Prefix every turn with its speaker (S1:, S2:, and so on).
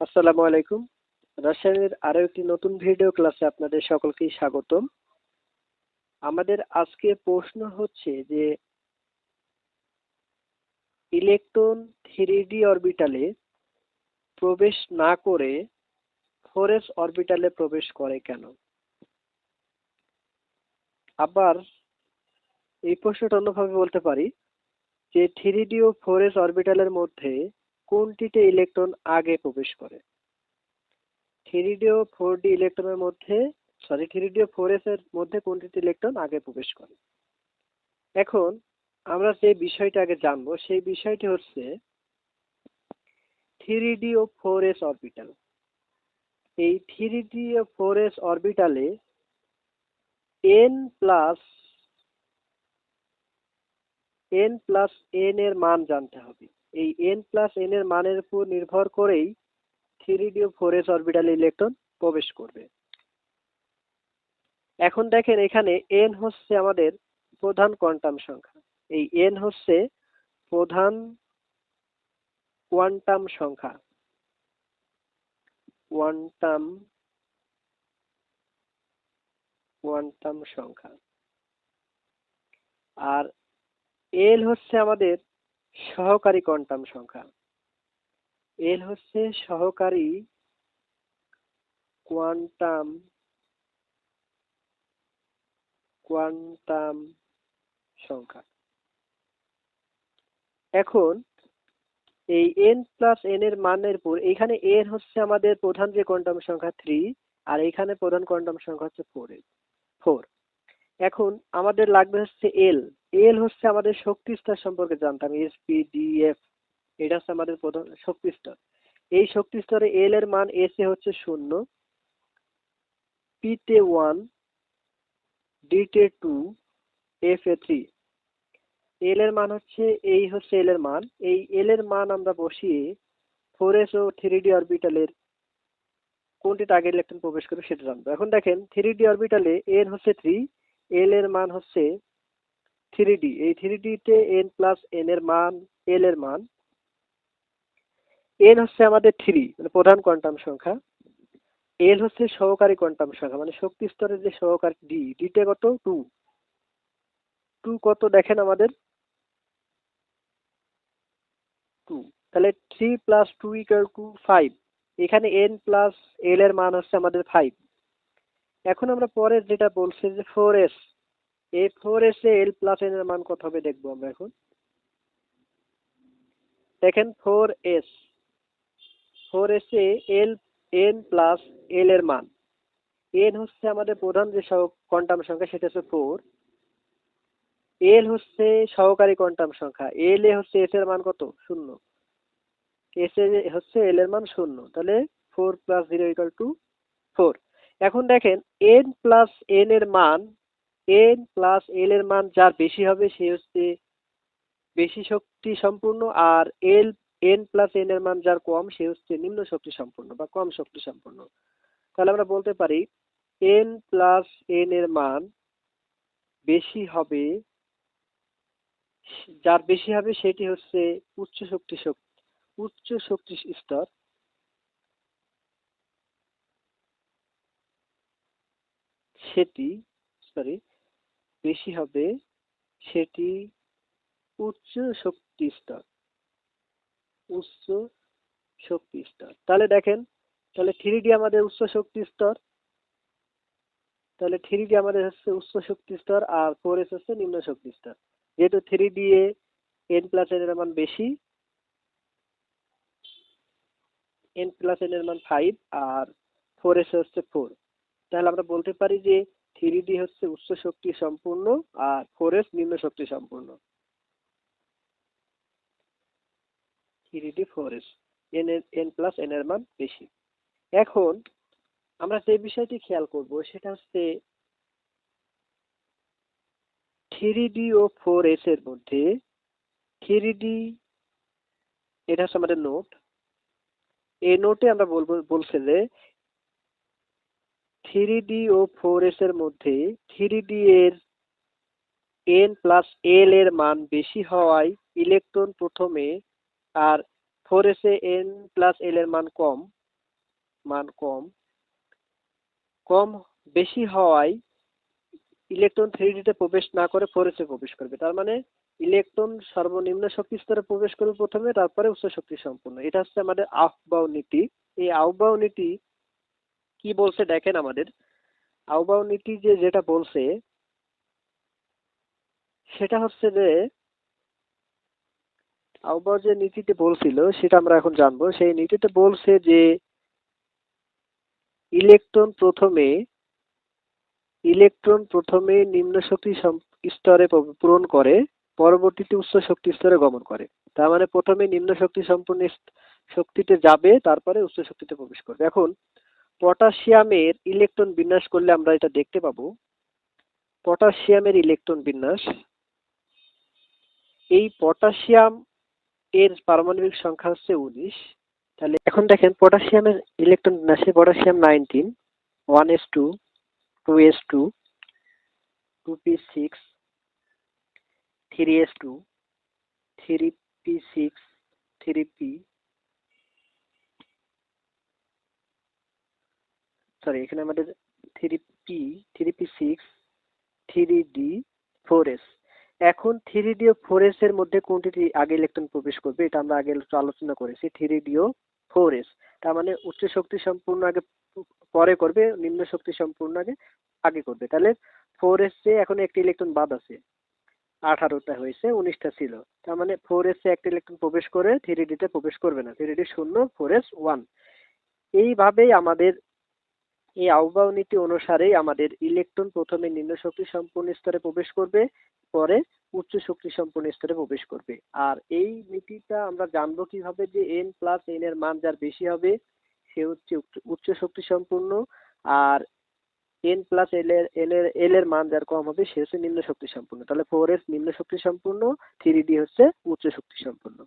S1: আসসালামু আলাইকুম। রসায়নের আরও একটি নতুন ভিডিও ক্লাসে আপনাদের সকলকেই স্বাগতম। আমাদের আজকে প্রশ্ন হচ্ছে যে, ইলেকট্রন থ্রি অরবিটালে প্রবেশ না করে ফোরেস অরবিটালে প্রবেশ করে কেন? আবার এই প্রশ্নটা অন্যভাবে বলতে পারি যে থ্রি ডি ও ফোরেস অরবিটালের মধ্যে কোনটিতে ইলেকট্রন আগে প্রবেশ করে? থ্রি ডি ও ফোর ডি ইলেকট্রনের মধ্যে সরি থ্রি ডি ও ফোর এস এর মধ্যে কোনটিতে ইলেকট্রন আগে প্রবেশ করে? এখন আমরা যে বিষয়টা আগে জানব, সেই বিষয়টি হচ্ছে থ্রি ডি ও ফোর এস অরবিটাল এই থ্রি ডি ও four S অরবিটালে N plus N plus N এর মান জানতে হবে। এই এন প্লাস এন এর মানের উপর নির্ভর করেই থ্রি ডি ফোর এস অরবিটালে ইলেকট্রন প্রবেশ করবে। এখন দেখেন এখানে এন হচ্ছে আমাদের প্রধান কোয়ান্টাম সংখ্যা। এই এন হচ্ছে প্রধান কোয়ান্টাম সংখ্যা। কোয়ান্টাম কোয়ান্টাম সংখ্যা। আর এল হচ্ছে আমাদের সহকারী কোয়ান্টাম সংখ্যা। এল হচ্ছে সহকারী কোয়ান্টাম কোয়ান্টাম সংখ্যা। এখন এই এন প্লাস এন এর মানের উপর এখানে এন হচ্ছে আমাদের প্রধান যে কোয়ান্টাম সংখ্যা থ্রি আর এখানে প্রধান কোয়ান্টাম সংখ্যা হচ্ছে ফোর ফোর এখন আমাদের লাগবে হচ্ছে এল এল হচ্ছে আমাদের শক্তি স্তর সম্পর্কে জানতাম এস পি ডি এফ এটা হচ্ছে আমাদের প্রধান শক্তি স্তর। এই শক্তি স্তরে এল এর মান এস এ হচ্ছে শূন্য পিতে ওয়ান ডিতে টু এফ এ থ্রি এল এর মান হচ্ছে, এই হচ্ছে এল এর মান। এই এল এর মান আমরা বসিয়ে ফোর এস ও থ্রি ডি অরবিটালের কোনটিতে আগে ইলেকট্রন প্রবেশ করবে সেটা জানব। এখন দেখেন থ্রি ডি অরবিটালে এন হচ্ছে থ্রি এল এর মান হচ্ছে থ্রি ডি এই থ্রি ডিতে এন প্লাস এন এর মান এল এর মান এন হচ্ছে আমাদের থ্রি মানে প্রধান কোয়ান্টাম সংখ্যা এল হচ্ছে সহকারী কোয়ান্টাম সংখ্যা মানে শক্তি স্তরের যে সহকারী ডি ডিতে কত? টু টু কত দেখেন আমাদের? টু তাহলে three plus two equal to five এখানে এন প্লাস এল এর মান হচ্ছে আমাদের ফাইভ এখন আমরা পরের যেটা বলছি যে ফোর এস এই ফোর এস এ এল প্লাস এন মান কত হবে দেখব আমরা এখন। দেখেন ফোর এস ফোর এস এ এল এন প্লাস এল এর মান। এন হচ্ছে আমাদের প্রধান যে কোয়ান্টাম সংখ্যা, সেটা হচ্ছে ফোর এল হচ্ছে সহকারী কোয়ান্টাম সংখ্যা। এল এ হচ্ছে এস এর মান কত? শূন্য। এস এ হচ্ছে এল এর মান শূন্য। তাহলে four plus zero equal to four এখন দেখেন এন প্লাস এন এর মান এন প্লাস এল এর মান যার বেশি হবে সে হচ্ছে বেশি শক্তি সম্পূর্ণ আর এল এন প্লাস এন এর মান যার কম সে হচ্ছে নিম্ন শক্তি সম্পূর্ণ বা কম শক্তি সম্পূর্ণ। তাহলে আমরা বলতে পারি এন প্লাস এন এর মান বেশি হবে, যার বেশি হবে সেটি হচ্ছে উচ্চ শক্তি শক্তি, উচ্চ শক্তি স্তর। সেটি সরি বেশি হবে সেটি উচ্চ শক্তি স্তর। উচ্চ শক্তি স্তর। তাহলে দেখেন, তাহলে থ্রি ডি আমাদের উচ্চ শক্তি স্তর। তাহলে থ্রি ডি আমাদের হচ্ছে উচ্চ শক্তি স্তর আর ফোর এস হচ্ছে নিম্ন শক্তি স্তর। যেহেতু থ্রি ডি এ এন প্লাস এন এর মান বেশি এন প্লাস এন এর মান ফাইভ আর ফোর এস হচ্ছে ফোর তাহলে আমরা বলতে পারি যে থ্রি ডি হচ্ছে উচ্চ শক্তি সম্পূর্ণ আর ফোর এস নিম্ন শক্তি সম্পূর্ণ। Three D four S N N plus N এর মান বেশি। এখন আমরা যে বিষয়টি খেয়াল করব সেটা হচ্ছে থ্রি ডি ও ফোর এস এর মধ্যে থ্রি ডি এটা হচ্ছে আমাদের নোট এই নোটে আমরা বলব, বলছে যে থ্রি ডি ও ফোর এস এর মধ্যে থ্রি ডি এর এন প্লাস এল এর মান বেশি হওয়ায় ইলেকট্রন প্রথমে আর four S N plus L এর মান কম মান কম। কম বেশি হওয়ায় ইলেকট্রন থ্রি ডিতে প্রবেশ না করে ফোর এসে প্রবেশ করবে। তার মানে ইলেকট্রন সর্বনিম্ন শক্তি স্তরে প্রবেশ করবে প্রথমে, তারপরে উচ্চ শক্তি সম্পূর্ণ এটা হচ্ছে আমাদের আহবাও নীতি। এই আহবাও নীতি কি বলছে দেখেন আমাদের। আহবাও নীতি যে যেটা বলছে, সেটা হচ্ছে যে আহ্বাও যে নীতিতে বলছিল, সেটা আমরা এখন জানব। সেই নীতিতে বলছে যে, ইলেকট্রন প্রথমে ইলেকট্রন প্রথমে নিম্ন শক্তি স্তরে পূরণ করে, পরবর্তীতে উচ্চ শক্তি স্তরে গমন করে। তার মানে প্রথমে নিম্ন শক্তি সম্পূর্ণ শক্তিতে যাবে, তারপরে উচ্চ শক্তিতে প্রবেশ করবে। এখন পটাশিয়ামের ইলেকট্রন বিন্যাস করলে আমরা এটা দেখতে পাবো। পটাশিয়ামের ইলেকট্রন বিন্যাস। এই পটাশিয়াম এর পারমাণবিক সংখ্যা হচ্ছে উনিশ। তাহলে এখন দেখেন, পটাশিয়ামের ইলেকট্রন বিন্যাসে potassium nineteen, one S two two S two two P six, three S two, three P six, three P sorry এখানে আমাদের three P three P six three D four S এখন থ্রি ডি ও four S এর মধ্যে কোনটি আগে electron প্রবেশ করবে, এটা আমরা আগে আলোচনা করেছি থ্রি ডি ও ফোর এস তার মানে উচ্চ শক্তি সম্পূর্ণ আগে পরে করবে, নিম্ন শক্তি সম্পূর্ণ আগে আগে করবে। তাহলে ফোর এস এ এখন একটি ইলেকট্রন বাদ আছে, আঠারোটা হয়েছে, উনিশটা ছিল। তার মানে ফোর এস এ একটা ইলেকট্রন প্রবেশ করে থ্রি ডিতে প্রবেশ করবে না। থ্রি ডি শূন্য ফোর এস ওয়ান এইভাবেই আমাদের এই আহ্বায়ক নীতি অনুসারেই আমাদের ইলেকট্রন প্রথমে নিম্ন শক্তি সম্পূর্ণ স্তরে প্রবেশ করবে, পরে উচ্চ শক্তি সম্পূর্ণ স্তরে প্রবেশ করবে। আর এই নীতিটা আমরা জানব কীভাবে যে এন প্লাস এন এর মান যার বেশি হবে, সে হচ্ছে উচ্চ- উচ্চ শক্তি সম্পূর্ণ, আর এন প্লাস এল এর এল এর এল এর মান যার কম হবে, সে হচ্ছে নিম্ন শক্তি সম্পূর্ণ। তাহলে ফোর এস নিম্ন শক্তি সম্পূর্ণ থ্রি ডি হচ্ছে উচ্চ শক্তি সম্পূর্ণ।